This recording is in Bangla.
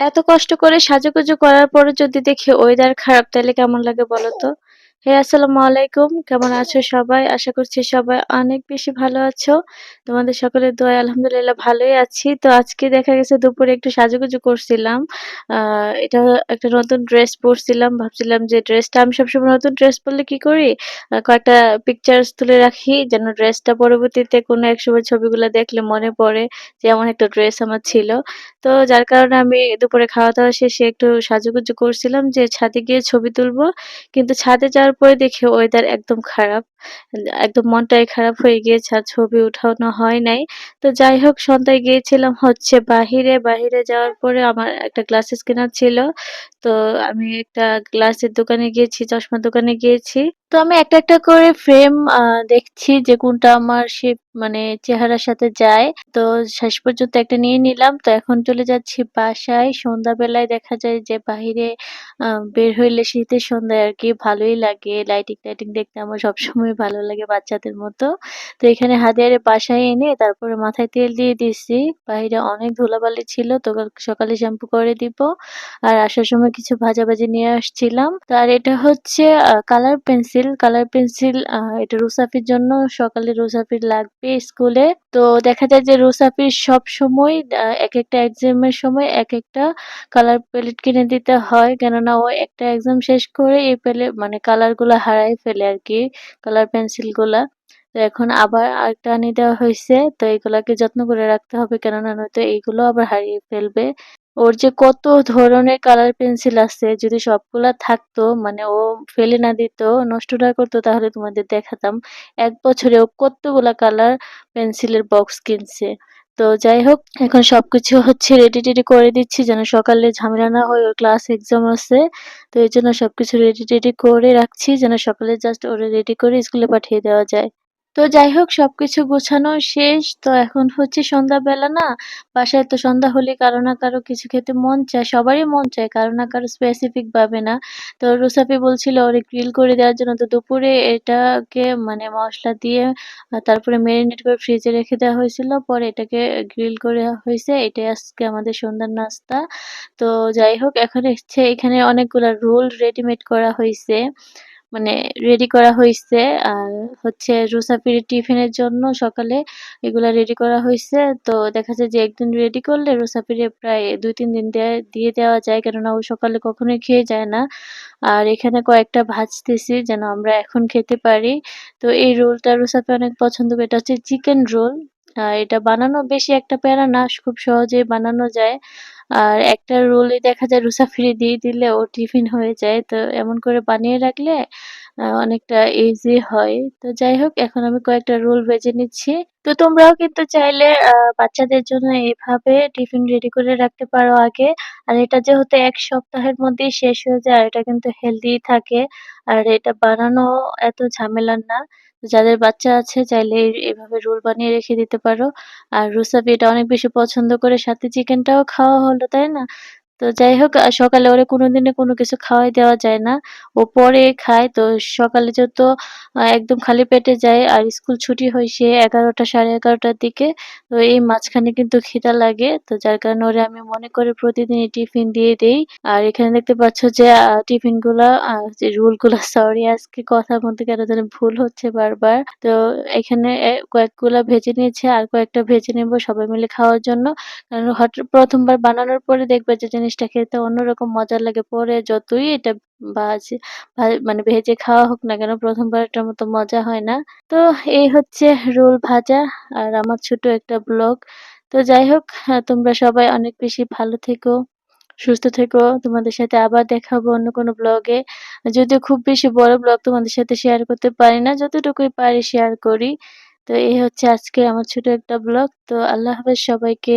এত কষ্ট করে সাজুগুজু করার পরে যদি দেখি ওয়েদার খারাপ, তাহলে কেমন লাগে বলো তো? হে, আসসালামু আলাইকুম কেমন আছো সবাই? আশা করছি সবাই অনেক বেশি ভালো আছো। তোমাদের সকলের দোয়ায় আলহামদুলিল্লাহ ভালোই আছি। তো আজকে দেখা গেছে দুপুরে একটু সাজুগুজু করছিলাম। এটা একটা নতুন ড্রেস পরছিলাম ভাবছিলাম যে ড্রেসটা, আমি সবসময় নতুন ড্রেস পড়লে কি করি? কয়েকটা পিকচার্স তুলে রাখি, যেন ড্রেসটা পরবর্তীতে কোনো এক সময় ছবিগুলা দেখলে মনে পড়ে যে এমন একটা ড্রেস আমার ছিল। তো যার কারণে আমি দুপুরে খাওয়া-দাওয়া শেষে একটু সাজুগুজু করছিলাম যে ছাদে গিয়ে ছবি তুলবো। কিন্তু ছাদে যাওয়ার পরে দেখি ওয়েদার একদম খারাপ। একদম মনটাই খারাপ হয়ে গিয়েছে আর ছবি উঠানো হয় নাই। তো যাই হোক সন্ধ্যায় গিয়েছিলাম হচ্ছে বাহিরে। বাহিরে যাওয়ার পরে আমার একটা গ্লাসেস কেনার ছিল। তো আমি একটা গ্লাসের দোকানে গিয়েছি, চশমার দোকানে গিয়েছি। তো আমি একটা, একটা করে ফ্রেম দেখছি যে কোনটা আমার শেপ মানে চেহারার সাথে যায়। তো শেষ পর্যন্ত একটা নিয়ে নিলাম। তো এখন চলে যাচ্ছি বাসায়। সন্ধ্যাবেলায় দেখা যায় যে বাহিরে বের হইলে শীতের সন্ধ্যায় আর কি ভালোই লাগে। লাইটিং-টাইটিং দেখতে আমার সবসময় ভালো লাগে বাচ্চাদের মতো। তো এখানে হাতিয়ারে বাসায় এনে তারপরে মাথায় তেল দিয়ে দিছি। বাহিরে অনেক ধুলাবালি ছিল, তো সকালে শ্যাম্পু করে দিব। আর আসার সময় কিছু ভাজাভাজি নিয়ে আসছিলাম। তো আর এটা হচ্ছে কালার পেন্সিল। কালার পেন্সিল এটা রুসাফির জন্য সকালে রুসাফির লাগবে স্কুলে। তো দেখা যায় যে রুসাফির সবসময় আ একেকটা এক্সামের সময় এক একটা কালার প্যালেট কিনে দিতে হয়। কেননা ও একটা এক্সাম শেষ করে এই পেলে মানে কালারগুলা হারায় ফেলে আরকি। কালার পেন্সিলগুলা। তো এখন আবার আরেকটা আনি দেওয়া হয়েছে তো এগুলাকে যত্ন করে রাখতে হবে কেননা নয়তো এইগুলো আবার হারিয়ে ফেলবে। ওর যে কত ধরনের কালার পেন্সিল আছে যদি সবগুলা থাকতো মানে ও ফেলে না দিত, নষ্ট না করতো তাহলে তোমাদের দেখাতাম। এক বছরে ও কতগুলা কালার পেন্সিলের বক্স কিনছে। তো যাই হোক, এখন সবকিছু হচ্ছে রেডি-টেডি করে দিচ্ছি যেন সকালে ঝামেলা না হয়, ওর ক্লাস এক্সাম আছে। তো এই জন্য সবকিছু রেডি-টেডি করে রাখছি যেন সকালে জাস্ট ওরে রেডি করে স্কুলে পাঠিয়ে দেওয়া যায়। তো যাই হোক, সবকিছু গোছানো শেষ। তো এখন হচ্ছে সন্ধ্যাবেলা না? বাসায় তো সন্ধ্যা হলে কারও না কারও কিছু খেতে মন চায়। সবারই মন চায়, কারও না কারও স্পেসিফিক ভাবে না। তো রুসাফি বলছিল ওরে গ্রিল করে দেওয়ার জন্য। তো দুপুরে এটাকে মানে মশলা দিয়ে তারপরে মেরিনেট করে ফ্রিজে রেখে দেওয়া হয়েছিল। পরে এটাকে গ্রিল করা হয়েছে এটাই আজকে আমাদের সন্ধ্যার নাস্তা। তো যাই হোক, এখন হচ্ছে এখানে অনেকগুলা রোল রেডিমেড করা হইছে। মানে রেডি করা হয়েছে আর হচ্ছে রুসাফির টিফিনের জন্য সকালে এগুলা রেডি করা হয়েছে তো দেখা যায় যে একদিন রেডি করলে রুসাফিরে প্রায় ২-৩ দিন দেয় দেওয়া যায়। কেননা ও সকালে কখনোই খেয়ে যায় না। আর এখানে কয়েকটা ভাজতেছি যেন আমরা এখন খেতে পারি। তো এই রোলটা রুসাফি অনেক পছন্দ করে। এটা হচ্ছে চিকেন রোল। এটা বানানো বেশি একটা প্যারা না। খুব সহজেই বানানো যায়। আর একটা রোলে দেখা যায়, রুসা ফ্রি দিয়ে দিলে ও টিফিন হয়ে যায়। তো এমন করে বানিয়ে রাখলে অনেকটা ইজি হয়। তো যাই হোক এখন আমি কয়েকটা রোল ভেজে নিচ্ছি। তো তোমরাও কিন্তু চাইলে বাচ্চাদের জন্য এভাবে টিফিন রেডি করে রাখতে পারো আগে। আর এটা যেহেতু এক সপ্তাহের মধ্যেই শেষ হয়ে যায় আর এটা কিন্তু হেলদি থাকে। আর এটা বানানো এত ঝামেলার না। যাদের বাচ্চা আছে চাইলে এভাবে রোল বানিয়ে রেখে দিতে পারো। আর রুসাফি এটা অনেক বেশি পছন্দ করে সাথে চিকেনটাও খাওয়া হলো, তাই না? তো যাই হোক সকালে ওরে কোনোদিনই কোনো কিছু খাওয়াই দেওয়া যায় না। ও পরে খায়। তো সকালে যেহেতু একদম খালি পেটে যায় আর স্কুল ছুটি হয় সেই ১১টা ১১:৩০ টার দিকে। তো এই মাঝখানে কিন্তু খিদা লাগে। তো যার কারণে ওরে আমি মনে করে প্রতিদিনই টিফিন দিয়ে দেই। আর এখানে দেখতে পাচ্ছ যে টিফিনগুলা যে রোলগুলা সরি আজকে কথার মধ্যে কেন জানি ভুল হচ্ছে বারবার। তো এখানে কয়েকগুলা ভেজে নিয়েছে আর কয়েকটা ভেজে নেব সবাই মিলে খাওয়ার জন্য। কারণ হট ১ম বার বানানোর পরে দেখবে যে জিনিসটা খেতে অন্যরকম মজা লাগে। পরে যতই এটা ভাজি মানে ভেজে খাওয়া হোক না কেন ১ম বারেরটার মতো মজা হয় না। তো এই হচ্ছে রোল ভাজা আর আমার ছোট একটা ব্লগ। তো যাই হোক তোমরা সবাই অনেক বেশি ভালো থেকো, সুস্থ থেকো। তোমাদের সাথে আবার দেখাবো অন্য কোনো ব্লগে। যদিও খুব বেশি বড় ব্লগ তোমাদের সাথে শেয়ার করতে পারি না। যতটুকুই পারি শেয়ার করি। তো এই হচ্ছে আজকে আমার ছোট একটা ব্লগ। তো আল্লাহ হাফেজ সবাইকে।